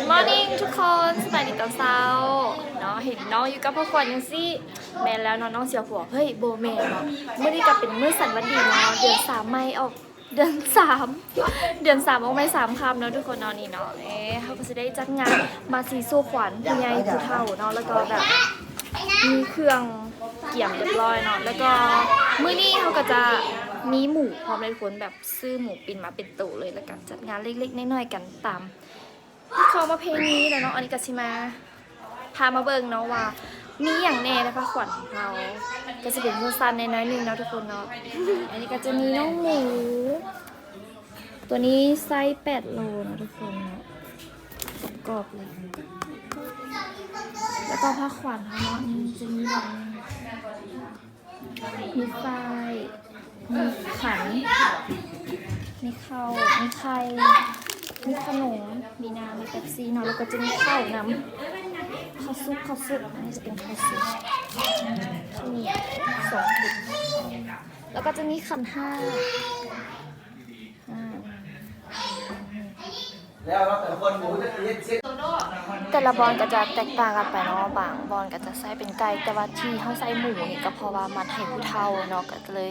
Good morning ทุกคนสบายดีตอนเช้าเนาะเห็นน้องอยู่กับพ่อควันยังสิแมนแล้วเนาะน้องเสียผัวเฮ้ยโบแมนเนาะเมื่อนี้ก็เป็นเมื้อสันวันดีเนาะเดือนสามไม่ออกเดือนสามเดือนสามออกไม่สามคำเนาะทุกคนเนาะนี่เนาะเอ๊ะเขาก็จะได้จัดงานมาสีสู้ขวัญผู้ใหญ่ผู้เฒ่าเนาะแล้วก็แบบมีเครื่องเกี่ยมเรียบร้อยเนาะแล้วก็มื้อนี้เขาก็จะมีหมูพร้อมเลยคนแบบซื้อหมูปินมาเป็นตู้เลยแล้วกันจัดงานเล็กๆน้อยๆกันตาม ที่เขามาเพลงนี้แหละเนาะอันนี้ก็สิมา พามาเบิ่งเนาะว่า มีอย่างแน่นะคะขวัญของเราก็จะเป็นสั้นๆในน้อยๆหนึงเนาะทุกคนเนาะ อันนี้ก็จะมีน้องหมู ตัวนี้ไซส์8โลเนาะทุกคนเนาะกรอบเลย แล้วก็ผ้าขวัญของน้องนี่จะมีแบบมีไฟมีขันมีเข้ามีไข่ มีขนม มีน้ำมีเป๊ปซี่เนาะแล้วก็จะมีข้าวน้ำข้าวซุปข้าวซุปอันนี้จะเป็นข้าวซุปมีสองถุงแล้วก็จะมีขันห้าอ่า แล้วเราแต่ละคนหมูจะเรียกเช็คแต่ละบอลก็จะแตกต่างกันไปเนาะบางบอลก็จะใส่เป็นไก่แต่ว่าที่เขาใส่หมูนี่ก็เพราะว่ามันให้ผู้เฒ่าเนาะก็เลย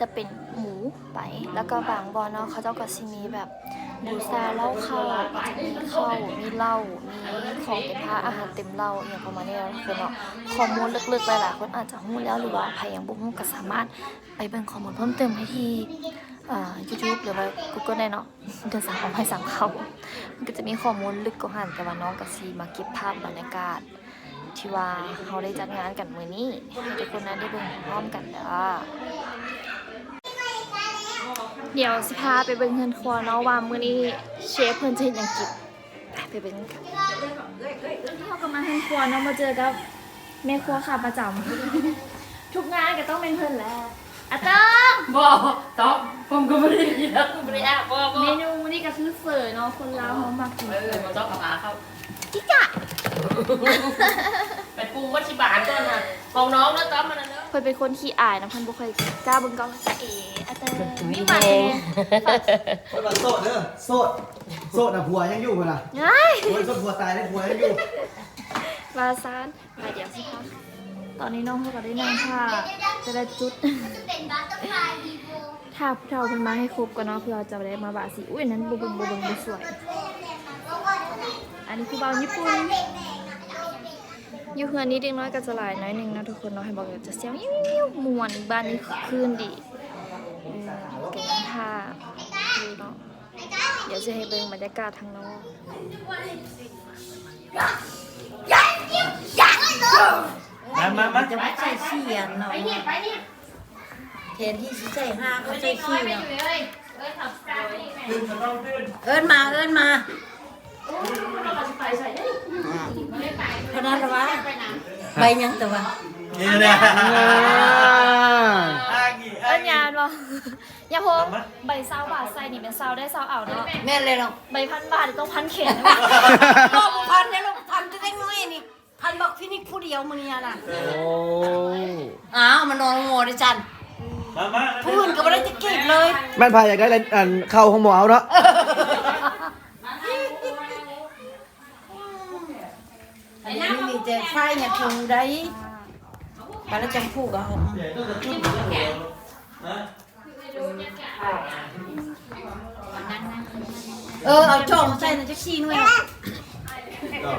จะเป็นหมูไป แล้วก็บางบอลเนาะเขาเจ้าก็สิมีแบบบูซาเหล้าข้าวก็จะมีข้าวมีเหล้ามีของเป็นพระอาหารเต็มเหล้าอย่างประมาณนี้เนาะทุกคนเนาะข้อมูลลึกๆหลายๆคนอาจจะรู้แล้วหรือว่าใครยังบ่รู้ก็สามารถไปเบิ่งข้อมูลเพิ่มเติมได้ที่ อ่า YouTube หรือว่า Google ได้เนาะเดือนสามของให้สังเขามันก็จะมีข้อมูลลึกกว่าหันแต่ว่าน้องกับซีมาเก็บภาพบรรยากาศ ที่ว่าเขาได้จัดงานกันมื้อนี้ให้ทุกคนนั้นได้เบิ่งพร้อมกันเด้อเดี๋ยวสิพาไปเบิ่งเฮือนครัวเนาะว่ามื้อนี้เชฟเพิ่นจะเฮ็ดหยังกินไปไปเบิ่งกันเราก็มาเฮือนครัวเนาะมาเจอกับแม่ครัวขาประจำทุกงานก็ต้องเป็นเพิ่นแหละ อาเติ้งบอกต๊อบผมก็ไม่ได้ยินแล้วก็ไม่ได้อะบอกบอเมกนูนี่ก็คือเฝอเนาะคนลาวเขามากินเออมาต๊อบกับอาเขาจิกะไปปรุงวัตถิบานก่อนนะของน้องนะต๊อบมันนะเนอะเพิ่นเป็นคนขี้อายนะเพันบ่เคยกล้าเบิ่งกล้องจะเออาเตอร์นี่มาคนมาโสดเด้อโสดโสดนะผัวยังอยู่มั้ยล่ะง่ายคนโสดผัวตายได้ผัวยังอยู่มาซานมาเดี๋ยวสิคะ ตอนนี้น้องเขาก็ได้นั่งท่าจะได้จุดท่าผู้เฒ่าเพิ่นมาให้ครบก่อนเนาะเพื่อจะได้มาบาสิอุ้ยอันนั้นบ่เบิ่งบ่เบิ่งบ่สวย อันนี้คือเบาญี่ปุ่นอยู่เฮือนนี้เด็กน้อยก็จะหลายน้อยหนึงเนาะทุกคนเนาะให้บอกว่าจะเสียงยิ้วๆม่วนบ้านนี้คืนดีเออเก็บท่าดูเนาะเดี๋ยวจะให้เบิ่งบรรยากาศทางนอกมา มามา จะไม่ใช่ขี้อะเนาะแทนที่จะใส่ห้าก็ใส่ขี้เนาะเอิ้นมาเอิ้นมาเพราะนั้นละวะใบยังแต่ว่านี่นะเอิ้นยานบ่อย่าโพงใบเศร้าบาทใส่นี่เป็นเศร้าได้เศร้าเอาเนาะแม่นเลยหรอกใบพันบาทนี่ต้องพันเขนพ่อบุพันเนี่ยลูกพันจะได้น้อยนี่ พันบอกพี่นิกผู้เดียวมึงเนี่ยน่ะโอ้อ้าวมานอนงอดิจันมามาผู้อื่นก็ไม่ได้จะเก็บเลยแม่นพายอยากได้อะไรอันเข้าห้องหมอเอาเนาะอันนี้ไม่มีแต่ไฟเนี่ยคือได้ไปแล้วจังพูกเอาเออเอาโจ้มาใส่ในจะขี้หน่อย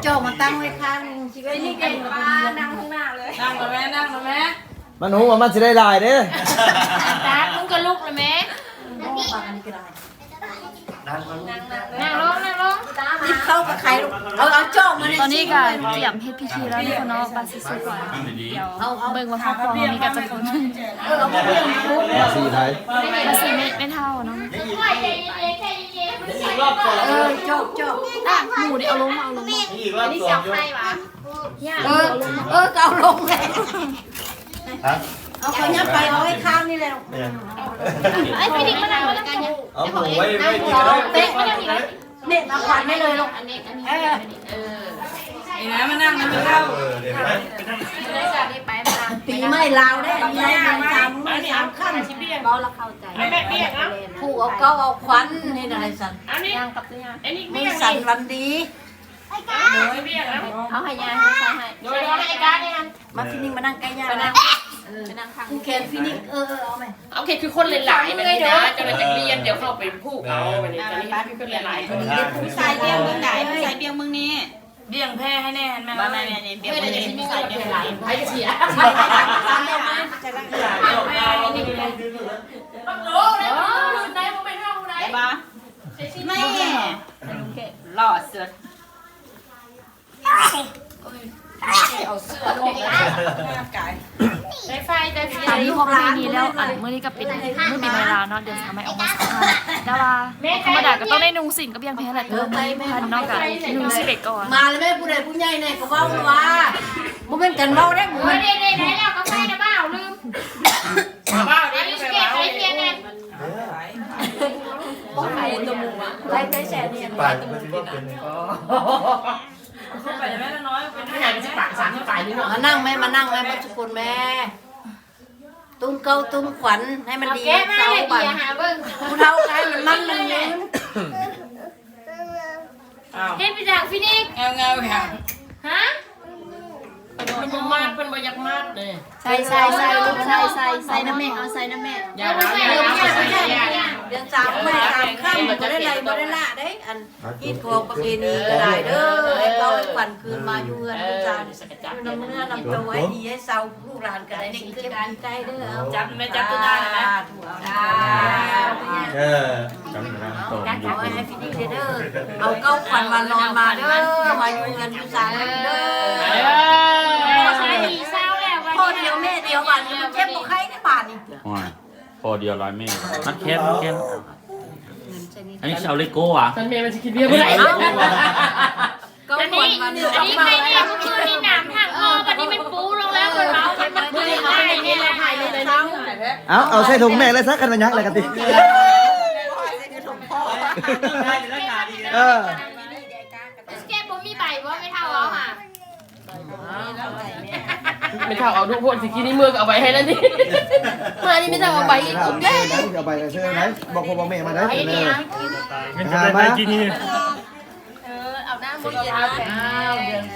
โจ้มาตั้งไว้ข้างนึงสิไว้นี่กันมานั่งข้างหน้าเลยนั่งแล้วแม่นั่งแล้วแม่มันหูว่ามันสิได้ลายเด้อตามึงกับลูกเลยแม่โอ้ปากอันนี้ก็ได้นั่งลงนั่งลงนี่เข้ากับใครลูกเอาเอาโจ้มาในตอนนี้ก็เตรียมเฮ็ดพิธีแล้วทุกคนเนาะบาสิสุก่อนเดี๋ยวเบิ่งว่าครอบครัวเขามีกันจักคนเออเอามาเพียงลูกสีไทยบาสิไม่ไม่เท่าเนาะ รอบก่อนเออโจ้โจ้อะหมูนี่เอาลงมาเอาลงมาอันนี้จับให้วะย่าเออเออก็เอาลงเลยเอาคนนี้ไปเอาไว้ข้างนี่เลยลูกไอ้พี่ดิ๊กมานั่งมานั่งกันเอาหมูไว้ไว้กินเอาได้เป๊ะเนี่ยมาขวัญไม่เลยลูกอันนี้อันนี้เออเออไอ้นะมานั่งนะไม่เข้าได้จ้ะได้ไปมา ปีไม่ลาวได้มีอะไรมีสามมือสามขั้นเราละเข้าใจไม่แม่เบี้ยนะผู้เอาเก้าเอาควันนี่อะไรสันอันนี้ย่างกับตัวย่างอันนี้มีเบี้ยสันนี่วันดีไม่เบี้ยแล้วเอาให้ยายให้ใส่ให้โดยรอให้ไอ้การเนี่ยมาฟินิกมานั่งใกล้ยายไปนั่งไปนั่งข้างแขนฟินิกเออเออเอาไหมเอาแค่คือคนหลายๆแบบนี้นะจะเลยจะเรียนเดี๋ยวเข้าไปพูกเอาแบบนี้ตอนนี้คือคนหลายๆคนนี้ผู้ชายเบี้ยงมึงไหนผู้ชายเบี้ยงมึงนี่ เบี้ยงแพ้ให้แน่แม่มาแม่เนี่ยเบี้ยงไม่มึได้งจะนี่มีเงินเบี้ยงหลายให้เสียตามเดียวกันจะได้โอ้แล้วได้โมเป็นเท่าไหร่บ้าไม่หล่อสุด เอาเสื้อลงกายได้ไฟได้ไฟตอนนี้พบเพลงนี้แล้วอันเมื่อนี้ก็เป็นเมื่อปีใหม่ลาเนาะเดือนสามไม่ออกมาสัมภาษณ์แต่ว่าธรรมดาก็ต้องได้นุ่งสินก็เพียงแพ้แหละเติมไม่พันเนอกจากนุ่งสิเด็กก่อนมาเลยแม่ผู้ใดผู้ใหญ่เนี่ยก็เว้าว่าบ่เป็นกันเว้าได้บ่เฮ้ยเด็ดๆได้แล้วก็ไฟนะบ้าลืมบ้าเด็กเก็บไปเพียงไงบ่ไข่ตัวหมูอะไล่ไก่แช่เนี่ยไปมันก็เป็น เข้าไปแม่น้อยเป็นไม่อยากจะปากสามที่ปลายนี่เนาะมานั่งแม่มานั่งแม่มาทุกคนแม่ ตุ้มเก้าตุ้มขวัญให้มันดีแก้มาเสาเลยบันเบียร์หาเบิ้งผู้เฒ่าให้มันมั่นมันยืนเฮ็ดไปจากฟินิกเงาเงาค่ะฮะเป็นบ่มาดเป็นบ่ยากมาดเลยใส่ใส่ใส่ใส่ใส่ใส่น้ำแม่เอาใส่น้ำแม่อย่าว่าอย่าว่าอย่าอย่า เดือนสามไม่ได้ามข้ามบ่ได้ไรบ่ได้ละได้ อันฮิตของประเพณีก็ได้เด้อให้เขาให้ขวัญคืนมาอยู่เงินอยู่จานน้ำเนื้อน้ำตัวให้ดีให้เศร้าลูกหลานก็ได้ดีเจ็บดีใจเด้อเอาจับไม่จับตัวได้นะถูกเอาเออจำได้เอาเอาให้พี่ดีเด้อเอาเก้าขวัญมานอนมาเด้อมาอยู่เงินอยู่สามเด้อพ่อเดียวแม่เดียวกันมันเจ็บบ่ใครในบ้านนี่ พอเดียวร้อยเมตรนัดแคบนัดแคบอันนี้ชาวเลโก้อะฉันเมย์มันจะกินเบียร์เมื่อไหร่เก้าอันขวันี้ญอัมานนี้เดือใครเนี่ยเมื่อคืนนี่หนามทางออกอันนี้เป็นปูลงแล้วคนเมาไปมันคืนได้เนี่ยถ่ายเลยเศร้าเอาเอาใส่ถุงแม่เลยซักกันมายักเลยกันติเออ แกผมมีใบว่าไม่เท่าเอาค่ะ ไม่เท่าเอาทุกคนสิกินนี่มือเอาใบให้แล้วนี่มานี่ไม่เท่าเอาใบอีกผมได้เอาไปเสื้อไหนบอกพ่อบอกแม่มาได้ไอ้เลเนี่ยยมันจะได้ไปกินนี่เอาน้ำบ่เย็น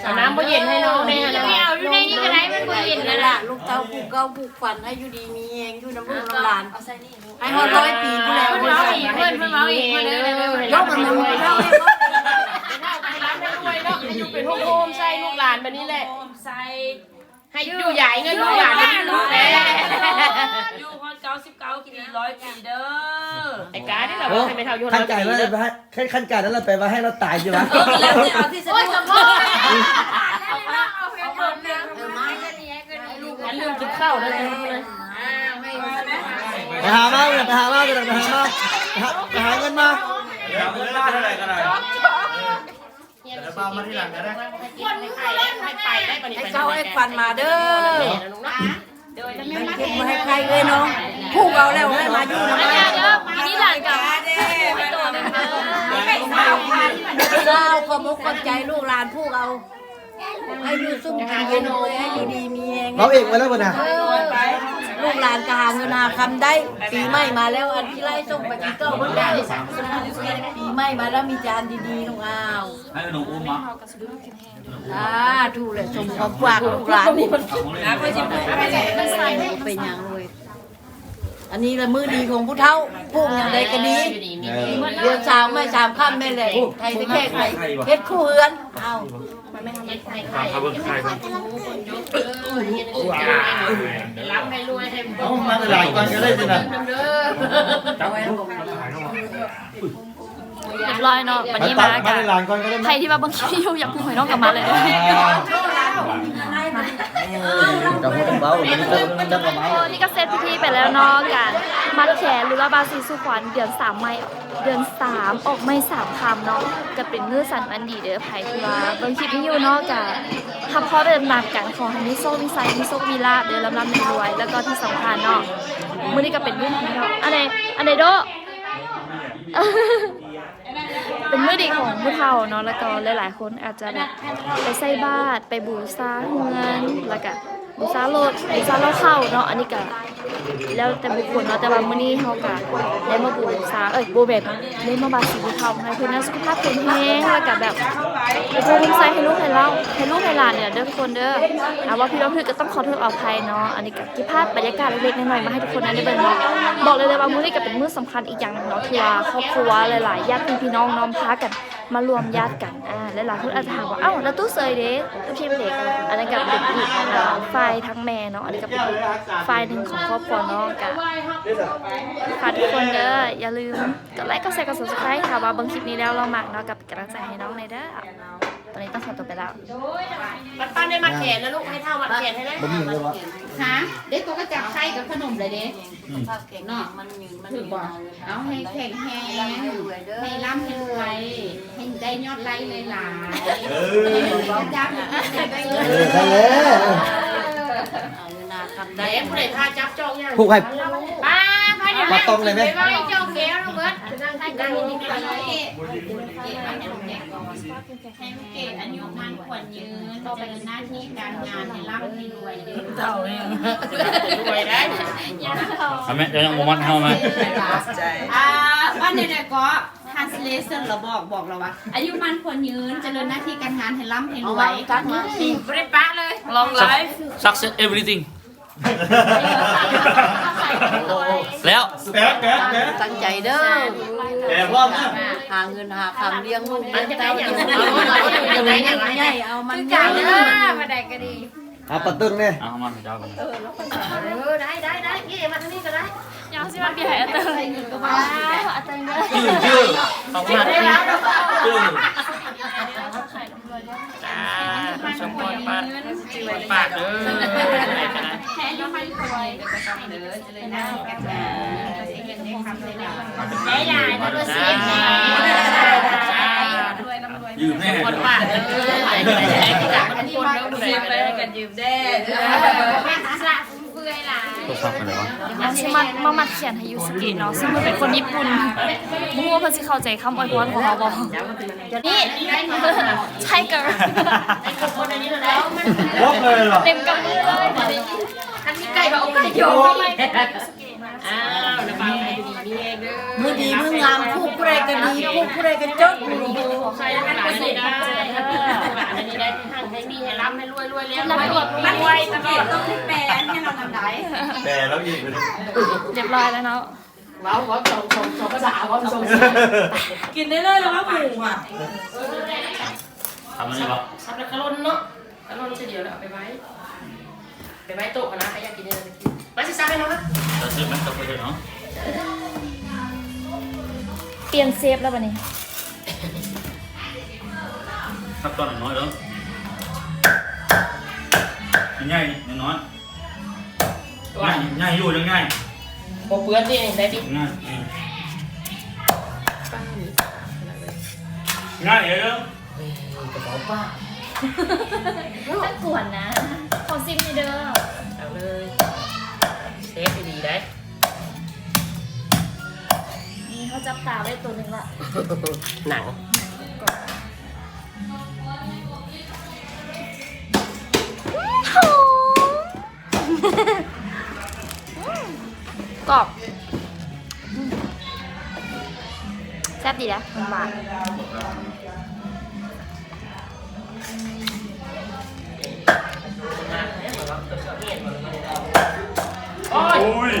เอาน้ำบ่เย็นให้น้องเนี่ยนะไม่เอาอยู่ในนี่ก็ได้มันบ่เย็นนั่นะนล่ะล่ะลูกเต้าผูกเก้าผูกขวัญให้อยู่ดีมีเองอยู่น้ำลูกน้ำหลานให้ฮอดร้อยปีผู้แล้วเพิ่นผู้เมาใส่อีกเพิ่นเพิ่นเมาอีกเพิ่นเลยยกมันมันไปเท่าให้พ่อเท่าไปร้านรวยเนาะให้อยู่เป็นโฮมใส่ลูกหลานแบบนี้แหละใส่ ให้อยู่ใหญ่เงินลูกหลานเป็นลูกแม่อยู่ฮอดเก้าสิบเก้ากินร้อยปีเด้อไอ้การนี่เราโอ้ให้ไม่เท่าอยู่ขั้นไก่แล้วไปให้ขั้นไก่แล้วเราไปว่าให้เราตายใช่ไหมแล้วเอาที่สะโอ้ยดวสกมบูรณ์เอามาเอามาเนี่ยเออมาฉันลืมกินข้าวเลยเลยไปหามาไปหามาไปหามาไปหาเงินมาเงินบ้าเท่าไหร่ก็ได้ปามาที่หลังก็ได้คนไม่ไปแล้ว ให้เข้าให้ควันมาเด้อเดยไม่เก็บมาให้ใครเลยน้องผู้เอาแล้วให้มาอยู่น้ำไม่มันเด้อปีนี้หลานกับเจ้าขอมกขอบใจลูกหลานผู้เอาให้อยู่ซุ่มกินเย็นให้อยู่ดีมีเองเราเองไว้แล้วบ่นะ ลูกหลานกหาเงินหาคำได้ปีใหม่มาแล้วอันที่ไล่ส่งไปกินเก้าเพิ่นได้ปีใหม่มาแล้วมีจานดีๆน้องอ้าวให้หนูอุ้มมาอ่าถูกเลยสมของฝากลูกหลานนะเพื่อจะพูดไปเลยมันใส่เป็นอย่างเลย อันนี้ละมือดีของผู้เฒ่าปลูกอย่างใดก็ดีเดือนสามไม่สามข้ามไม่เลยไทยจะแค่ไทยเฮ็ดคู่เฮือนเอาเขาเบิ่งใครรับให้รวยให้เอามาหลายก่อนก็ได้สินะเด้อเรียบร้อยเนาะวันนี้มามากันหลายก่อนก็ได้ใครที่มาบางทีอยากพูดหอยน้องกลับมาเลย กับหัวเบาวันนี้จะจะกับเมาโอ้นี่ก็เซตพิธีไปแล้วเนาะกันมัดแขนหรือว่าบาซีสุขวัญเดือนสามไม่เดือนสามออกไม่สามคำเนาะก็เป็นมือสันอันดีเด้อไผ่ที่ว่าเบิ่งคลิปนี้อยู่เนาะกันถ้าพอเดินนำกันขอให้มิโซมิไซมิโซมีลาบเดินลำลำรวยๆแล้วก็ที่สำคัญเนาะมื้อนี้ก็เป็นมื้อของเราอันไหนอันไหนโด เป็นมื้อดีของผู้เฒ่าเนาะแล้วก็หลายๆ คนอาจจะแบบไปใส่บาตรไปบูชาเงินแล้วก็บูชารถบูชาเหล้าเข้าเนาะอันนี้ก็แล้วแต่บุคคลเนาะแต่ว่ามื้อนี้เฮาก็ได้มาบูชาเอ้ยบ่แบบได้มาบาสีผู้เฒ่าให้เพิ่นนสุขภาพแข็งแรงแล้วก็แบบภูมิใจให้ลูกให้เล่าให้ลูก หลานเนี่ยเด้อทุกคนเด้ออาว่าพี่น้องคือก็ต้องขอโทษอภัยเนาะอันนี้กับที่ภาพบรรยากาศเล็กๆน้อยๆมาให้ทุกคนได้เบิ่งเนาะบอกเลยเลยว่ามื้อนี้ก็เป็นมื้อสำคัญอีกอย่างหนึงเนาะที่ว่าครอบครัวหลายๆญาติพี่น้องน้อมพากันมารวมญาติกันอ่าหลายๆคนอาจจะถามว่าเอ้าแล้วตู้เซยเด้ตู้ชิมเด็กอันนั้นก็เป็นอีกอ่าฝ่ายทั้งแม่เนาะอันนี้ก็เป็นอีกฝ่ายหนึ่งของครอบครัวเนาะก็ฝากทุกคนเด้ออย่าลืมกดไลค์กดแชร์กด subscribe ค่ะว่าเบิ่งคลิปนี้แล้วเราหมักเนาะกับเป็นกำลังใจให้น้องในอยเด้อตอนนี้ต้องขอตัวไปแล้วมันปั้นได้มัดแขนแล้วลูกให้เท่ามัดแขนให้ได้บ่มีเลยวะฮะเด็กก็จับไข่กับขนมเลยเด้ภาพเก่งมันยืนมันถือบ่เอาให้แข็งแรงให้ร่ำให้รวยให้ได้ยอดไลค์หลายๆเออจับได้เลเออใช่แล้วเอาเงินนาคำไหนได้ผู้ใดพาจับจองยังผูกให้ ป้าพาเดี๋ยวมาตรงเลยไหมไปไว้จองแก้วลูกเบิร์ดนั่งนั่งนี่กันเลยให้ลูกเกดอายุมันควรยืนต่อไปหน้าที่การงานให้ร่ำให้รวยเด้อเท่าเองรวยได้เอาไหมเดี๋ยวยังโมมันเข้าไหม อ่าว่าเนี่ยเนี่ยก็ translation เราบอกบอกเราว่า อายุมันควรยืนเจริญหน้าที่การงานให้ร่ำให้รเอาวไว้ยกัดมาไม่ได้ป้าเลยลองไลฟ์ success everything แล้วแป๊บแป๊บแป๊บตั้งใจเด้อแป๊บพร้อมนะหาเงินหาคำเลี้ยงลูกมัเลี้นยงจะได้เต้าอย่างอย่างนั้นั้นนเอาอย่างอย่างนั้นใหญ่เอามันจังเด้อมาได้ก็ดีอะปะตึงเนี่ยเอามาเจ้ากันเออได้ได้ได้พี่มาทางนี้ก็ได้ ยาวสิมันเบียร์ให้อาเตยว้าวอาเตยเด้อชื่อชื่อองพันได้แล้วแล้วก็ชื่อจ้าสมบูรณ์ปากปากเด้อแค่อายุมันควรเดี๋ยวก็ต้องเด้อเจริญหน้าที่การงานให้เงินได้คำได้แล้วได้หลายนะเบอร์สิบนะรวยร่ำรวยยืมแน่คนปากเด้อไหลไปไหนก็จากกันคนเด้อยืมไปกันยืมได้แม่ โทรศัพท์กันเลยวะอาชิมัดมามัดเขียนให้ยูสกิเนาะซึ่งมันเป็นคนญี่ปุ่นบ่รู้ว่าเพิ่นสิเข้าใจคำอวยพรของเราบ่นี่ใช่กันคนอันนี้แล้วมันลบเลยเหรอเต็มกำมือเลยอันนี้ไก่เขาไก่โยอ้าวนะป้าไก่ดีมีเองเด้อ มือดีมืองามพูกผู้ใดก็ดีพูกผู้ใดก็จดใช้หลานนี่ได้หลานนี่ได้ให้ให้มีให้รับให้รวยรวยแล้วรวยรวยตลอดต้องให้แปลให้เราทำได้แต่แล้วอีกเลยเรียบร้อยแล้วเนาะว้าวว้าวสองสองสองภาษาว้าวสองกินได้เลยแล้วว่าหมูอะทำอะไรวะทำแล้วกระลนเนาะกระลนเฉลียวแล้วเอาไปไว้ไปไว้โต๊ะกันนะใครอยากกินอะไรกินมาสิซ่าให้น้องนะจะซื้อไหมจะไปเลยเนาะเปลี่ยนเซฟแล้วบัดนี้ครับตอนน้อยๆเด้อง่ายๆน้อยๆง่ายง่ายอยู่ยังง่ายโบเปื้อนที่ได้ดิง่ายง่ายเยอะกระเป๋าป้าถ้ากวนนะ ขอซิมให้เด้อเอาเลยเซฟดีๆได้ นี่เขาจับตาไว้ตัวหนึงละหนังหอมกรอบอืมแซ่บดีนะมันหวานโอ้ยโอ้ย